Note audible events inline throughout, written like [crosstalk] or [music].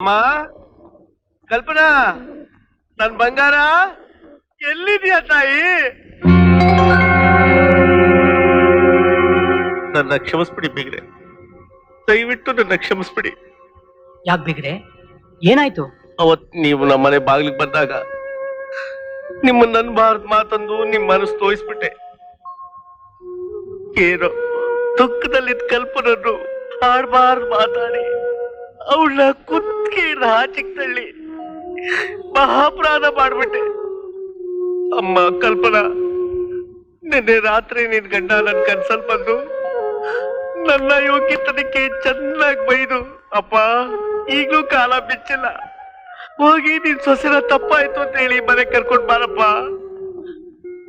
ಅಮ್ಮ ಕಲ್ಪನಾ ನನ್ ಬಂಗಾರ ಎಲ್ಲಿದೆಯಾ ತಾಯಿ? ನನ್ನ ಕ್ಷಮಿಸ್ಬಿಡಿ ಬಿಗ್ರೆ. ದಯವಿಟ್ಟು ನನ್ನ ಕ್ಷಮಿಸ್ಬಿಡಿ. ಯಾಕೆ ಬಿಗ್ರೆ? ಏನಾಯ್ತು? ಅವತ್ ನೀವು ನಮ್ಮನೆ ಬಾಗ್ಲಿಗೆ ಬಂದಾಗ ನಿಮ್ಮ ನನ್ ಬಾರ್ದ್ ಮಾತಂದು ನಿಮ್ ಮನಸ್ಸು ತೋರಿಸ್ಬಿಟ್ಟೆ ಏನೋ ದುಃಖದಲ್ಲಿದ್ದ ಕಲ್ಪನನ್ನು ಆಡ್ಬಾರ್ದು ಮಾತಾಡಿ. ಅವಳ ಕುತ್ತಿಗೆ ಆ ತಳ್ಳಿ ಮಹಾಪರಾಧ ಮಾಡ್ಬಿಟ್ಟೆ. ಅಮ್ಮ, ಕಲ್ಪನಾ, ನಿನ್ನೆ ರಾತ್ರಿ ನಿನ್ ಗಂಡ ನನ್ ಕನ್ಸಲ್ ಬಂದು ನನ್ನ ಯೋಗ್ಯತನಕ್ಕೆ ಚೆನ್ನಾಗಿ ಬೈದು, ಅಪ್ಪ, ಈಗಲೂ ಕಾಲ ಬಿಚ್ಚಿಲ್ಲ. ಹೋಗಿ ನಿನ್ ಸೊಸೆನ ತಪ್ಪಾಯ್ತು ಅಂತ ಹೇಳಿ ಮನೆ ಕರ್ಕೊಂಡ್ ಬಾರಪ್ಪ.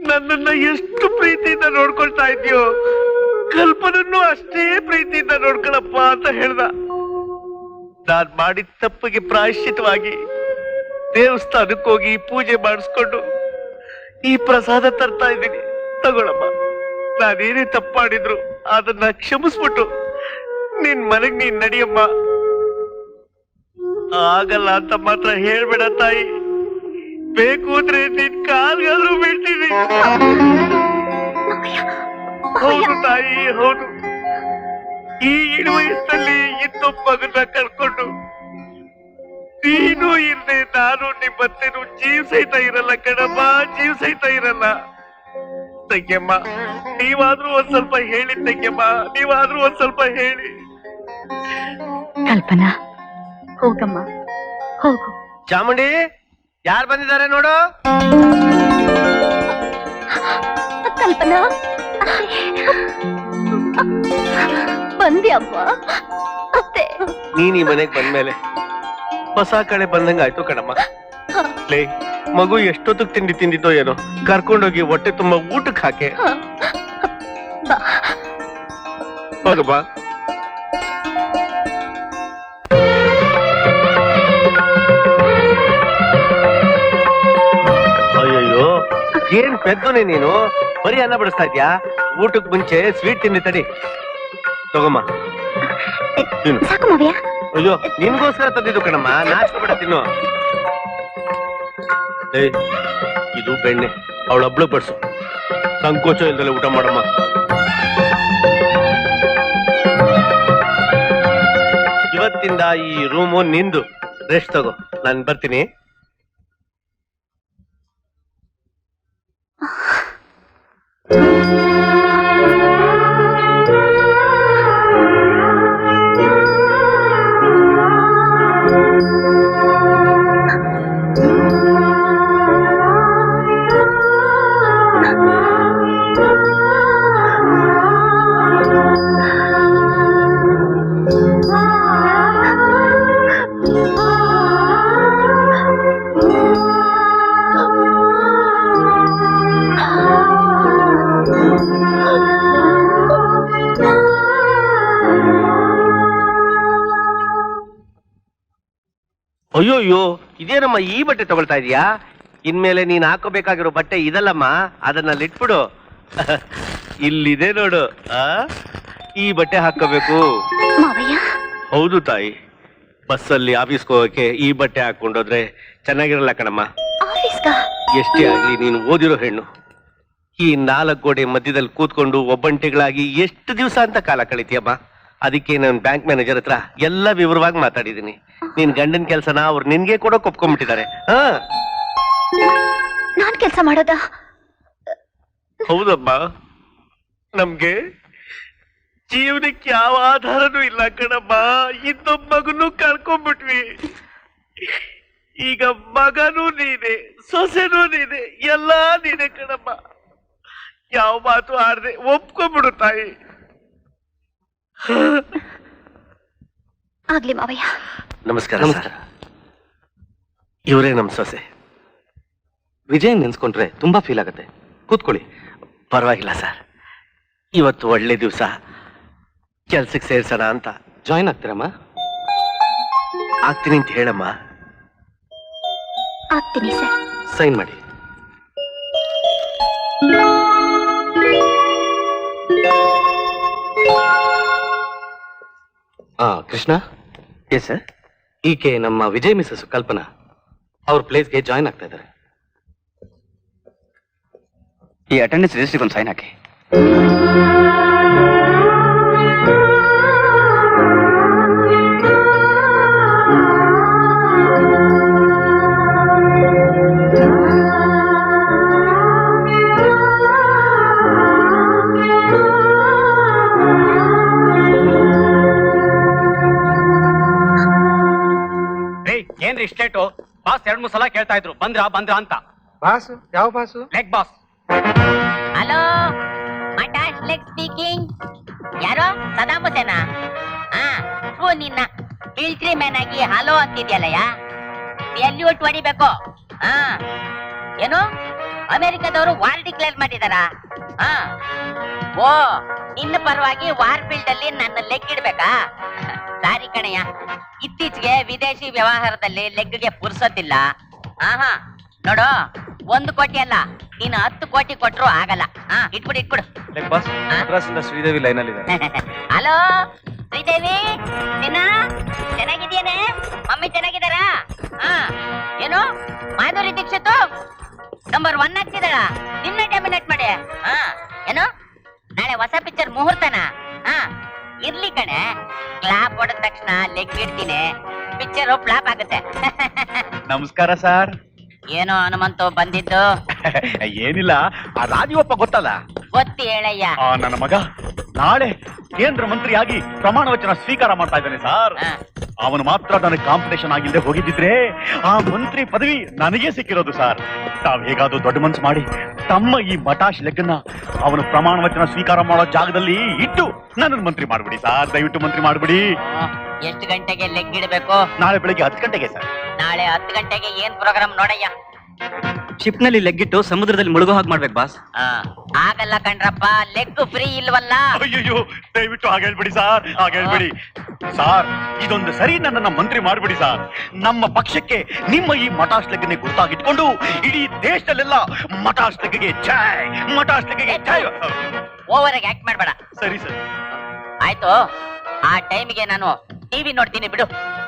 ನನ್ನನ್ನ ಎಷ್ಟು ಪ್ರೀತಿಯಿಂದ ನೋಡ್ಕೊಳ್ತಾ ಇದೆಯೋ, ಕಲ್ಪನನ್ನು ಅಷ್ಟೇ ಪ್ರೀತಿಯಿಂದ ನೋಡ್ಕೊಳಪ್ಪ ಅಂತ ಹೇಳ್ದ. ನಾನ್ ಮಾಡಿದ ತಪ್ಪಿಗೆ ಪ್ರಾಯಶ್ಚಿತವಾಗಿ ದೇವಸ್ಥಾನಕ್ಕೆ ಹೋಗಿ ಪೂಜೆ ಮಾಡಿಸ್ಕೊಂಡು ಈ ಪ್ರಸಾದ ತರ್ತಾ ಇದ್ದೀನಿ. ತಗೊಳಮ್ಮ. ನಾನೇನೇ ತಪ್ಪು ಮಾಡಿದ್ರು ಅದನ್ನ ಕ್ಷಮಿಸ್ಬಿಟ್ಟು ನಿನ್ ಮನೆಗ್ ನೀನ್ ನಡಿಯಮ್ಮ. ಆಗಲ್ಲ ಅಂತ ಮಾತ್ರ ಹೇಳ್ಬೇಡ ತಾಯಿ. ಬೇಕು ಅಂದ್ರೆ ನಿನ್ ಕಾಲ್ಗಾಲು ಬಿಡ್ತೀನಿ ಹೌದು ತಾಯಿ ಹೌದು. ಈ ಇಳು ವಯಸ್ಸಲ್ಲಿ ಇನ್ನೊಬ್ಬ ಮಗನ ಕಳ್ಕೊಂಡು ನೀನು ಇಲ್ಲದೆ ನಾನು ನಿಮ್ಮತ್ತೆನು ಜೀವ ಸಹಿತ ಇರಲ್ಲ ಕಣಮ್ಮ ಜೀವ ಸಹಿತ ಇರಲ್ಲ. ತಂಗ್ಯಮ್ಮ ನೀವಾದ್ರೂ ಒಂದ್ ಸ್ವಲ್ಪ ಹೇಳಿ ತಂಗ್ಯಮ್ಮ ನೀವಾದ್ರೂ ಒಂದ್ ಸ್ವಲ್ಪ ಹೇಳಿ. ಕಲ್ಪನಾ ಹೋಗಮ್ಮ ಹೋಗು. ಚಾಮುಂಡಿ ಯಾರು ಬಂದಿದ್ದಾರೆ ನೋಡು? ಕಲ್ಪನಾ. ಬಂದ್ಯಮ್ಮ ಅತ್ತೆ. ನೀನ್ ಈ ಮನೆಗ್ ಬಂದ್ಮೇಲೆ ಹೊಸ ಕಡೆ ಬಂದಂಗ ಆಯ್ತು ಕಣಮ್ಮ. ಲೇ ಮಗು ಎಷ್ಟೊತ್ತಿಗೆ ತಿಂಡಿ ತಿಂದಿದ್ದೋ ಏನೋ. ಕರ್ಕೊಂಡೋಗಿ ಹೊಟ್ಟೆ ತುಂಬಾ ಊಟಕ್ಕೆ ಹಾಕೆ. ಬಾ. ಅಯ್ಯಯ್ಯೋ ಏನ್ ಪೆದ್ದನೆ ನೀನು? ಬರೀ ಅನ್ನ ಬಡಿಸ್ತಾ ಇದ್ಯಾ? ಊಟಕ್ ಮುಂಚೆ ಸ್ವೀಟ್ ತಿಂಡಿ ತಡಿ. ತಗೊಮ್ಮ ತಿನ್ನು. ಸಾಕು ಮಾವ್ಯ ಅಯ್ಯೋ ನಿನ್ಗೋಸ್ಕರ ತಂದಿದ್ದು ಕಣಮ್ಮ. ನಾಚ್ಕೊಬೇಡ ತಿನ್ನು. ಏಯ್ ಇದು ಬೆಣ್ಣೆ. ಅವಳೊಬ್ಳು ಬಡ್ಸು ಸಂಕೋಚ ಇಲ್ದಲೆ ಊಟ ಮಾಡಮ್ಮ. ಇವತ್ತಿಂದ ಈ ರೂಮು ನಿಂದು. ರೆಸ್ಟ್ ತಗೋ. ನಾನು ಬರ್ತೀನಿ. ಅಯ್ಯೋ ಅಯ್ಯೋ ಇದೇನಮ್ಮ ಈ ಬಟ್ಟೆ ತಗೊಳ್ತಾ ಇದೀಯಾ? ಇನ್ಮೇಲೆ ನೀನ್ ಹಾಕೋಬೇಕಾಗಿರೋ ಬಟ್ಟೆ ಇದಲ್ಲಮ್ಮ ಅದನ್ನ ಇಟ್ಬಿಡು [laughs] ಇಲ್ಲಿದೆ ನೋಡು ಆ? ಈ ಬಟ್ಟೆ ಹಾಕೋಬೇಕು ಮಾವಯ್ಯ? ಹೌದು ತಾಯಿ. ಬಸ್ಸಲ್ಲಿ ಆಫೀಸ್ಗೆ ಹೋಗಕ್ಕೆ ಈ ಬಟ್ಟೆ ಹಾಕೊಂಡೋದ್ರೆ ಚೆನ್ನಾಗಿರಲ್ಲ ಕಣಮ್ಮ. ಆಫೀಸ್ಗ? ಎಷ್ಟೇ ಆಗ್ಲಿ ನೀನು ಓದಿರೋ ಹೆಣ್ಣು. ಈ ನಾಲ್ಕು ಗೋಡೆ ಮಧ್ಯದಲ್ಲಿ ಕೂತ್ಕೊಂಡು ಒಬ್ಬಂಟಿಗಳಾಗಿ ಎಷ್ಟು ದಿವಸ ಅಂತ ಕಾಲ ಕಳಿತೀಯಮ್ಮ? ಅದಕ್ಕೆ ನಾನು ಬ್ಯಾಂಕ್ ಮ್ಯಾನೇಜರ್ ಹತ್ರ ಎಲ್ಲ ವಿವರವಾಗಿ ಮಾತಾಡಿದ್ದೀನಿ. ನಿನ್ ಗಂಡನ ಕೆಲಸನ ಅವ್ರು ನಿನ್ಗೆ ಕೂಡ ಒಪ್ಕೊಂಡ್ಬಿಟ್ಟಿದ್ದಾರೆ ಹಾ? ನಾನ್ ಕೆಲಸ ಮಾಡೋದಾ? ಹೌದಮ್ಮ. ನಮ್ಗೆ ಜೀವನಕ್ಕೆ ಯಾವ ಆಧಾರನೂ ಇಲ್ಲ ಕಣಮ್ಮ. ಇನ್ನೊಬ್ಬ ಮಗನು ಕಳ್ಕೊಂಡ್ಬಿಟ್ವಿ ಈಗ ಮಗನೂ ನೀನೆ ಸೊಸೆನೂ ನೀನೆ ಎಲ್ಲಾ ನೀನೆ ಕಣಮ್ಮ. ಯಾವ ಮಾತು ಆಡದೆ ಒಪ್ಕೊಂಡ್ಬಿಡು ತಾಯಿ. ಆಗ್ಲಿ ಮಾವಯ್ಯ. ನಮಸ್ಕಾರ ನಮಸ್ಕಾರ. ಇವರೇ ನಮ್ ಸೊಸೆ. ವಿಜಯ್ ನೆನ್ಸ್ಕೊಂಡ್ರೆ ತುಂಬಾ ಫೀಲ್ ಆಗುತ್ತೆ. ಕೂತ್ಕೊಳ್ಳಿ. ಪರವಾಗಿಲ್ಲ ಸರ್. ಇವತ್ತು ಒಳ್ಳೆ ದಿವಸ. ಕೆಲ್ಸಕ್ಕೆ ಸೇರ್ಸೋಣ ಅಂತ. ಜಾಯಿನ್ ಆಗ್ತೀರಮ್ಮ? ಆಗ್ತೀನಿ ಅಂತ ಹೇಳಮ್ಮ. ಆಗ್ತೀನಿ ಸರ್. ಸೈನ್ ಮಾಡಿ. ಆ ಕೃಷ್ಣ? ಎಸ್ ಸರ್ ಈಕೆ ನಮ್ಮ ವಿಜಯ್ ಮಿಸಸ್ ಕಲ್ಪನಾ. ಅವ್ರ ಪ್ಲೇಸ್ಗೆ ಜಾಯ್ನ್ ಆಗ್ತಾ ಇದ್ದಾರೆ. ಈ ಅಟೆಂಡೆನ್ಸ್ ರಿಜಿಸ್ಟ್ರಿಗೆ ಒಂದು ಸೈನ್ ಹಾಕಿ. ಏನ್ರಿ ಸ್ಟೇಟು ಬಾಸ್ ಎರಡ್ ಮೂರ್ ಸಲ ಕೇಳ್ತಾ ಇದ್ರು. ಬಂದ್ರ ಬಂದ್ರ ಅಂತ. ಬಾಸ್? ಯಾವ ಬಾಸ್? ಲೆಗ್ ಬಾಸ್ ಹಲೋ ಮಟಾಶ್ ಲೆಗ್ ಸ್ಪೀಕಿಂಗ್ ಯಾರೋ? ಸದಾಮ್ ಹುಸೇನಾ ಹಾ ಓ ನಿನ್ನ. ಮಿಲ್ಟ್ರಿ ಮ್ಯಾನ್ ಆಗಿ ಹಲೋ ಅಂತಿದ್ಯಲ್ಲಯ್ಯ? ಒಟ್ಟು ಹೊಡಿಬೇಕು. ಹಾ. ಏನು? ಅಮೆರಿಕದವರು ವಾರ್ ಡಿಕ್ಲೇರ್ ಮಾಡಿದಾರ? ಹಾ. ಓ ನಿನ್ನ ಪರವಾಗಿ ವಾರ್ ಫೀಲ್ಡ್ ಅಲ್ಲಿ ನನ್ನ ಲೆಗ್ ಇಡ್ಬೇಕಾ? ಸಾರಿ ಕಣಯ್ಯ. ಇತ್ತೀಚೆಗೆ ವಿದೇಶಿ ವ್ಯವಹಾರದಲ್ಲಿ ಲೆಗ್ಗೆ ಪುರ್ಸೋದಿಲ್ಲ ಆಹಾ ನೋಡು ಒಂದು ಕೋಟಿ ಅಲ್ಲ ನೀನು ಹತ್ತು ಕೋಟಿ ಕೊಟ್ರು ಆಗಲ್ಲ. ಹಾ ಇಟ್ಬಿಡು ಇಟ್ಬಿಡು. ಬಾಸ್ ಶ್ರೀದೇವಿ ಲೈನಲ್ಲಿ ಇದ್ದಾರೆ [laughs] ಹಲೋ ಶ್ರೀದೇವಿ ನಿನ್ನ? ಚೆನ್ನಾಗಿದ್ಯೇನೆ ಮಮ್ಮಿ ಚೆನ್ನಾಗಿದ್ದಾರಾ? ಹಾ ಏನು? ಮಾಧುರಿ ದೀಕ್ಷಿತ್? ನಂಬರ್ ಒನ್ ಆಗ್ತಿದ್ದಾಳ? ನಿನ್ನೆ ಡಾಮಿನೇಟ್ ಮಾಡಿ. ಹಾ ಏನು? ನಾಳೆ ಹೊಸ ಪಿಕ್ಚರ್ ಮುಹೂರ್ತನ? ಇರ್ಲಿ ಕಣೆ. ಕ್ಲಾಪ್ ಹೊಡೆದ ತಕ್ಷಣ ಲೆಗ್ ಇಡ್ತೀನಿ. ಪಿಕ್ಚರ್ ಫ್ಲಾಪ್ ಆಗುತ್ತೆ. ನಮಸ್ಕಾರ ಸರ್ ಏನೋ ಹನುಮಂತು ಬಂದಿದ್ದು? ಏನಿಲ್ಲ ಆ ರಾಜೀವಪ್ಪ ಗೊತ್ತಲ್ಲ? ಗೊತ್ತಿ ಹೇಳಯ್ಯ. ಆ ನನ್ನ ಮಗ. ನಾಳೆ ಕೇಂದ್ರ ಮಂತ್ರಿಯಾಗಿ ಪ್ರಮಾಣ ವಚನ ಸ್ವೀಕಾರ ಮಾಡ್ತಾ ಇದ್ದಾನೆ ಸರ್ ಹಾ. ಅವನು ಮಾತ್ರ ನನಗೆ ಕಾಂಪಿಟೇಷನ್ ಆಗಿಲ್ಲದೆ ಹೋಗಿದ್ದಿದ್ರೆ ಆ ಮಂತ್ರಿ ಪದವಿ ನನಗೆ ಸಿಕ್ಕಿರೋದು ಸರ್ ತಾವ್ ಹೇಗಾದ್ರೂ ದೊಡ್ಡ ಮನ್ಸು ಮಾಡಿ ತಮ್ಮ ಈ ಮಟಾಶ್ ಲೆಕ್ಕನ್ನ ಅವನು ಪ್ರಮಾಣ ವಚನ ಸ್ವೀಕಾರ ಮಾಡೋ ಜಾಗದಲ್ಲಿ ಇಟ್ಟು ನನ್ನನ್ನು ಮಂತ್ರಿ ಮಾಡ್ಬಿಡಿ ಸರ್. ದಯವಿಟ್ಟು ಮಂತ್ರಿ ಮಾಡ್ಬಿಡಿ. ಎಷ್ಟು ಗಂಟೆಗೆ ಲೆಗ್ ಇಡಬೇಕು ನಾಳೆ ಬೆಳಿಗ್ಗೆ ಹತ್ತು ಗಂಟೆಗೆ ಸರ್. ನಾಳೆ ಹತ್ತು ಗಂಟೆಗೆ ಏನ್ ಪ್ರೋಗ್ರಾಮ್ ನೋಡಯ್ಯ? ಶಿಪ್ನಲ್ಲಿ ಲೆಗ್ಗಿಟ್ಟು ಸಮುದ್ರದಲ್ಲಿ ಮುಳುಗೋ ಹಾಗೆ ಮಾಡ್ಬೇಕು ಬಾಸ್ ಆಗಲ್ಲ ಕಣ್ರಪ್ಪ ಲೆಗ್ ಫ್ರೀ ಇಲ್ವಲ್ಲ? ಅಯ್ಯೋ ದಯವಿಟ್ಟು ಹಾಗೆ ಹೇಳ್ಬಿಡಿ ಸರ್ ಹಾಗೆ ಹೇಳ್ಬಿಡಿ. ಸಾರ್ ಇದೊಂದು ಸರಿ ನನ್ನನ್ನ ಮಂತ್ರಿ ಮಾಡ್ಬಿಡಿ ಸರ್. ನಮ್ಮ ಪಕ್ಷಕ್ಕೆ ನಿಮ್ಮ ಈ ಮಟಾಶ್ ಲೆಗ್ಗನ್ನೇ ಗುರುತಾಗಿಟ್ಕೊಂಡು ಇಡೀ ದೇಶದಲ್ಲೆಲ್ಲ ಛಾಯ್ ಮಟಾಶ್ ಲೆಗ್ಗೆ ಛಾಯ್ ಓವರ್ ಆಗಿ ಆಕ್ಟ್ ಮಾಡ್ಬೇಡ. ಸರಿ ಸರ್. ಆಯ್ತು. ಆ ಟೈಮಿಗೆ ನಾನು ಟಿವಿ ನೋಡ್ತೀನಿ ಬಿಡು.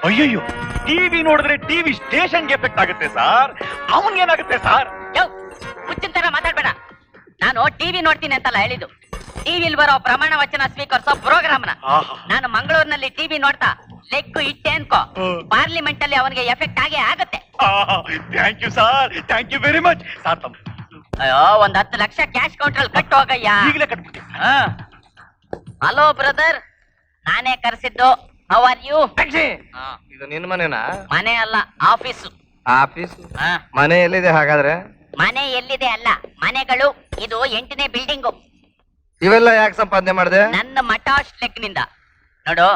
ಅಯ್ಯಯ್ಯೋ ಟಿವಿ ನೋಡಿದ್ರೆ ಟಿವಿ ಸ್ಟೇಷನ್ಗೆ ಎಫೆಕ್ಟ್ ಆಗುತ್ತೆ ಸರ್ ಅವನ್ಗೇನಾಗುತ್ತೆ ಸರ್ ಯೋ ಹುಚ್ಚಿನ ತರ ಮಾತಾಡ್ಬೇಡ. ನಾನು ಟಿವಿ ನೋಡ್ತೀನಿ ಅಂತಲ್ಲ ಹೇಳಿದ್ದು. ಟಿವಿಲ್ ಬರೋ ಪ್ರಮಾಣ ವಚನ ಸ್ವೀಕರಿಸೋ ಪ್ರೋಗ್ರಾಮ್ನ ಆಹಾ. ನಾನು ಮಂಗಳೂರಿನಲ್ಲಿ ಟಿವಿ ನೋಡ್ತಾ ಲೆಗ್ ಇಟ್ಟೆ ಅನ್ಕೋ. ಪಾರ್ಲಿಮೆಂಟ್ ಅಲ್ಲಿ ಅವನಿಗೆ ಎಫೆಕ್ಟ್ ಆಗೇ ಆಗತ್ತೆ. Thank you sir thank you very much sir ತಮ್ಮ. ಅಯ್ಯೋ ಒಂದ್ ಹತ್ತು ಲಕ್ಷ ಕ್ಯಾಶ್ ಕೌಂಟ್ರಲ್ಲಿ ಕಟ್ಟು ಹೋಗಯ್ಯ. ಈಗಲೇ ಕಟ್ಬಿಡಿ ಹಲೋ ಬ್ರದರ್ ನಾನೇ ಕರೆಸಿದ್ದು. ಹೌ ಆರ್ ಯು ಇದು ನಿನ್ ಮನೆನಾ? ಮನೆ ಅಲ್ಲ ಆಫೀಸು ಆಫೀಸ್? ಹಾ. ಮನೆ ಎಲ್ಲಿದೆ ಹಾಗಾದ್ರೆ? ಮನೆ ಎಲ್ಲಿದೆ ಅಲ್ಲ ಮನೆಗಳು ಇದು ಎಂಟನೇ ಬಿಲ್ಡಿಂಗು ಇವೆಲ್ಲ ಯಾಕೆ ಸಂಪಾದನೆ ಮಾಡಿದೆ? ನನ್ನ ಮಟಾಶ್ ಲೆಗ್ನಿಂದ. ನೋಡು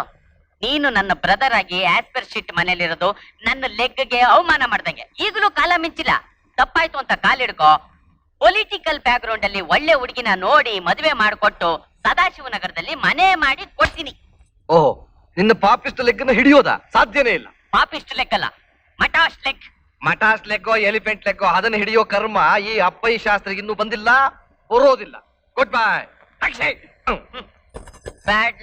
ನೀನು ನನ್ನ ಬ್ರದರ್ ಆಗಿ ಆಸ್ಪರ್ ಶೀಟ್ ಮನೇಲಿರೋದು ನನ್ನ ಲೆಗ್ಗೆ ಅವಮಾನ ಮಾಡ್ದಂಗೆ. ಈಗಲೂ ಕಾಲ ಮಿಂಚಿಲ್ಲ. ತಪ್ಪಾಯ್ತು ಅಂತ ಕಾಲಿಡ್ಕೋ ಪೊಲಿಟಿಕಲ್ ಬ್ಯಾಕ್ ಗ್ರೌಂಡ್ ಅಲ್ಲಿ ಒಳ್ಳೆ ಹುಡುಗಿನ ನೋಡಿ ಮದುವೆ ಮಾಡಿಕೊಟ್ಟು ಸದಾಶಿವನಗರದಲ್ಲಿ ಮನೆ ಮಾಡಿ ಕೊಡ್ತೀನಿ. ಓಹೋ ನಿನ್ನ ಪಾಪಿಸ್ಟ್ ಲೆಕ್ಕನ ಹಿಡಿಯೋದ? ಸಾಧ್ಯನೇ ಇಲ್ಲ. ಪಾಪಿಸ್ಟ್ ಲೆಕ್ಕಲ್ಲ. ಮಟಾಶ್ ಲೆಕ್. ಮಟಾಸ್ ಲೆಕ್ಕೋ ಎಲಿಫೆಂಟ್ ಲೆಕ್ಕೋ ಅದನ್ನ ಹಿಡಿಯೋ ಕರ್ಮ ಈ ಅಪ್ಪಯ್ಯ ಶಾಸ್ತ್ರಿಗೆ ಇನ್ನೂ ಬಂದಿಲ್ಲ ಬರೋದಿಲ್ಲ. ಗುಡ್ ಬಾಯ್ ಬ್ಯಾಡ್